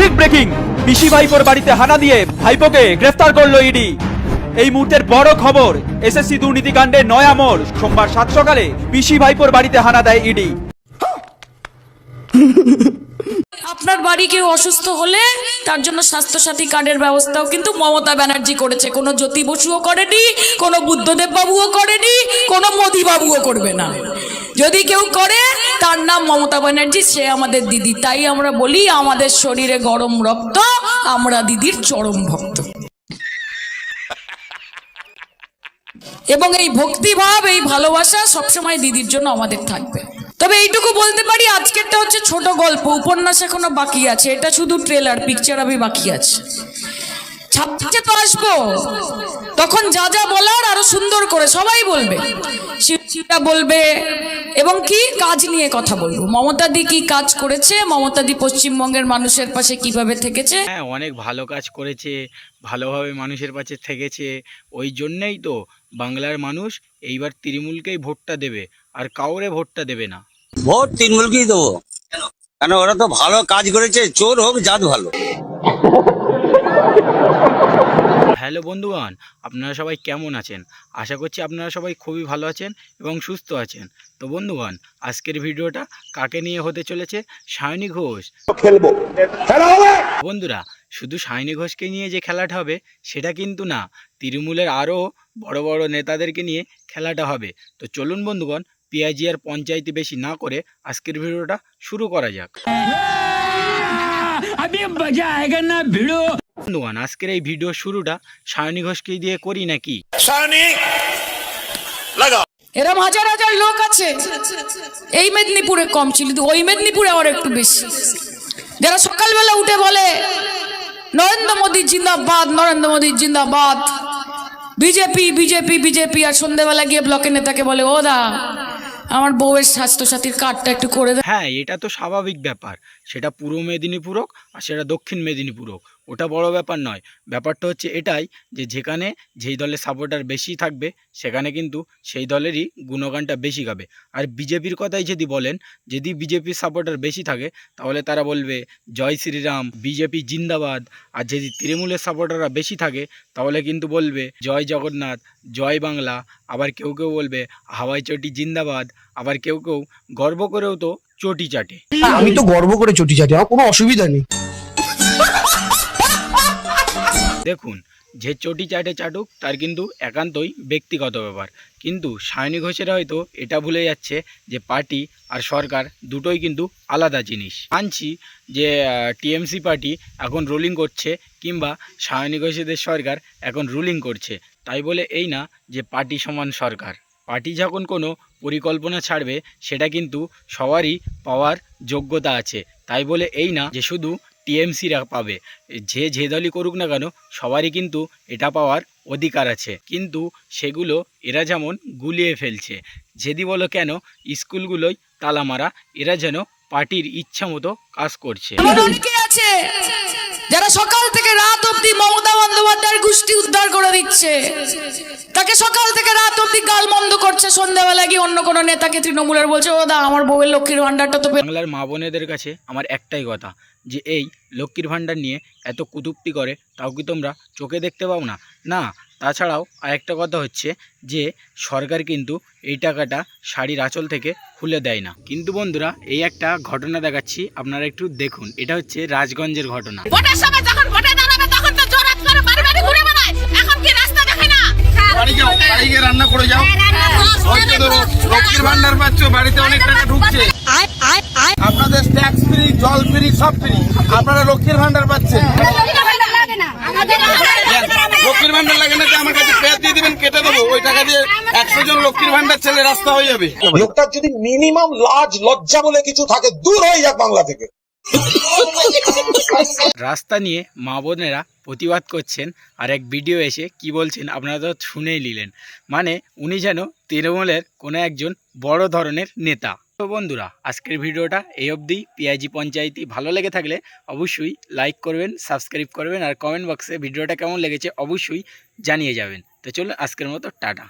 Big breaking পিসি ভাইপোর বাড়িতে হানা দিয়ে ভাইপোকে গ্রেফতার করল ইডি। এই মুহূর্তের বড় খবর, এসএসসি দুর্নীতিকাণ্ডে নয়া মোড় সোমবার সাত সকালে পিসি ভাইপোর বাড়িতে হানা দেয় ইডি। আপনার বাড়ি কেউ অসুস্থ হলে তার জন্য স্বাস্থ্যসাথী কার্ডের ব্যবস্থাও কিন্তু মমতা ব্যানার্জি করেছে। কোনো জ্যোতি বসুও করেনি, কোনো বুদ্ধদেব বাবুও করেনি, কোনো মোদি বাবুও করবে না। যদি কেউ করে, তার নাম মমতা ব্যানার্জি, সে আমাদের দিদি। তাই আমরা বলি, আমাদের শরীরে গরম রক্ত, আমরা দিদির চরম ভক্ত। এবং এই ভক্তিভাব, এই ভালোবাসা সবসময় দিদির জন্য আমাদের থাকবে। তবে এইটুকু বলতে পারি, আজকেরটা হচ্ছে ছোট গল্প। উপন্যাস এখনও বাকি আছে। এটা শুধু ট্রেলার পিকচার আমি বাকি আছে। ছাপছে তো আসব। তখন যা যা বলার, আরও সুন্দর করে সবাই বলবে। শিবটা বলবে এবং কি কাজ নিয়ে কথা বলব? মমতাদি কি কাজ করেছে? মমতাদি পশ্চিমবঙ্গের মানুষের পাশে কীভাবে থেকেছে? হ্যাঁ অনেক ভালো কাজ করেছে ভালোভাবে মানুষের পাশে থেকেছে। ওই জন্যেই তো বাংলার মানুষ এইবার তৃণমূলকেই ভোটটা দেবে আর কাউরে ভোটটা দেবে না। ভোট তৃণমূলকেই দেবো। কেন? ওরা তো ভালো কাজ করেছে চোর হোক জাত ভালো। হ্যালো বন্ধুগণ আপনারা সবাই কেমন আছেন আশা করছি আপনারা সবাই খুবই ভালো আছেন এবং সুস্থ আছেন তো বন্ধুগণ আজকের ভিডিওটা কাকে নিয়ে হতে চলেছে সায়নী ঘোষ খেলব বন্ধুরা শুধু সায়নী ঘোষকে নিয়ে যে খেলাটা হবে সেটা কিন্তু না তৃণমূলের আরও বড় বড় নেতাদেরকে নিয়ে খেলাটা হবে তো চলুন বন্ধুগণ পিআইজি আর পঞ্চায়েতে বেশি না করে আজকের ভিডিওটা শুরু করা যাক বন্ধুগণ আজকের এই ভিডিও শুরুটা সায়নী ঘোষকে দিয়ে করি নাকি? এরম হাজার হাজার লোক আছে। এই মেদিনীপুরে কম ছিল কিন্তু ওই মেদিনীপুরে আবার একটু বেশি। যারা সকালবেলা উঠে বলে নরেন্দ্র মোদী জিন্দাবাদ নরেন্দ্র মোদী জিন্দাবাদ। বিজেপি বিজেপি বিজেপি আর সন্ধ্যেবেলা গিয়ে ব্লকের নেতাকে বলে ও দা আমার বউয়ের স্বাস্থ্যসাথীর কার্ডটা একটু করে দে। হ্যাঁ এটা তো স্বাভাবিক ব্যাপার। সেটা পূর্ব মেদিনীপুর হোক আর সেটা দক্ষিণ মেদিনীপুর হোক। ওটা বড় ব্যাপার নয়। ব্যাপারটা হচ্ছে এটাই যে যেখানে যেই দলের সাপোর্টার বেশি থাকবে, সেখানে কিন্তু সেই দলেরই গুণগানটা বেশি গাবে। আর বিজেপির কথাই যদি বলেন, যদি বিজেপির সাপোর্টার বেশি থাকে, তাহলে তারা বলবে, জয় শ্রীরাম, বিজেপি জিন্দাবাদ। আর যদি তৃণমূলের সাপোর্টাররা বেশি থাকে, তাহলে কিন্তু বলবে, জয় জগন্নাথ, জয় বাংলা। আবার কেউ কেউ বলবে, হাওয়াই চটি জিন্দাবাদ। আবার কেউ কেউ, গর্ব করেও তো চটি চাটে। আমি তো গর্ব করে চটি চাটি, আমার কোনো অসুবিধা নেই। দেখুন, যে চটি চাটে চাটুক, তার কিন্তু একান্তই ব্যক্তিগত ব্যাপার। কিন্তু সায়নী ঘোষের হয়তো এটা ভুলে যাচ্ছে যে পার্টি আর সরকার দুটোই কিন্তু আলাদা জিনিস। মানছি যে টিএমসি পার্টি এখন রুলিং করছে কিংবা সায়নী ঘোষেদের সরকার এখন রুলিং করছে। তাই বলে এই না যে পার্টি সমান সরকার। পার্টি যখন কোনো পরিকল্পনা ছাড়বে, সেটা কিন্তু সবারই পাওয়ার যোগ্যতা আছে। তাই বলে এই না যে শুধু টিএমসিরা পাবে। যে যে দলই করুক না কেন, সবারই কিন্তু এটা পাওয়ার অধিকার আছে। কিন্তু সেগুলো এরা যেমন গুলিয়ে ফেলছে, যেদি বলো কেন স্কুলগুলোই তালা মারা, এরা যেন পার্টির ইচ্ছা মতো কাজ করছে। আছে। যারা সকাল থেকে রাত অব্দি মমতা বন্দ্যোপাধ্যায়ের গোষ্ঠী উদ্ধার করে দিচ্ছে, তাকে সকাল থেকে রাত অব্দি গাল বন্ধ করছে, সন্ধ্যাবেলা গিয়ে অন্য কোনো নেতাকে তৃণমূলের বলছে, ও দা, আমার বউয়ের লক্ষ্মীর ভাণ্ডারটা তো বাংলার মা বোনেদের কাছে আমার একটাই কথা, যে এই লক্ষ্মীর ভাণ্ডার নিয়ে এত কুতুপ্তি করে, তাও কি তোমরা চোখে দেখতে পাও না? না তাছাড়াও আরেকটা কথা হচ্ছে যে সরকার কিন্তু এই টাকাটা শাড়ির আঁচল থেকে খুলে দেয় না। কিন্তু বন্ধুরা এই একটা ঘটনা দেখাচ্ছি আপনারা একটু দেখুন। এটা হচ্ছে রাজগঞ্জের ঘটনা। ভোটের সময় যখন ভোটে দাঁড়াবে তখন তো জোরাত করে বাড়ি বাড়ি ঘুরে বেড়ায়। এখন কি রাস্তা দেখে না? বাড়ি যাও বাড়ি রান্না করে যাও। লক্ষ্মীর ভান্ডার পাচ্ছ বাড়িতে অনেক টাকা ঢুকছে। আপনাদের ট্যাক্স ফ্রি জল ফ্রি সব ফ্রি আপনারা লক্ষ্মীর ভান্ডার পাচ্ছেন। ওই টাকা দিয়ে একশো জন লক্ষ্মীর ভান্ডার ছেলে রাস্তা হয়ে যাবে। লোকটার যদি মিনিমাম লাজ লজ্জা বলে কিছু থাকে দূর হয়ে যাক বাংলা থেকে। রাস্তা নিয়ে মা বোনেরা প্রতিবাদ করছেন আর এক ভিডিও এসে কি বলছেন আপনারা তো শুনেই নিলেন। মানে উনি যেন তৃণমূলের কোনো একজন বড় ধরনের নেতা। তো বন্ধুরা আজকের ভিডিওটা এই অবধি। পিআইজি পঞ্চায়েতি ভালো লেগে থাকলে অবশ্যই লাইক করবেন সাবস্ক্রাইব করবেন আর কমেন্ট বক্সে ভিডিওটা কেমন লেগেছে অবশ্যই জানিয়ে যাবেন। তো চলুন আজকের মতো টাটা।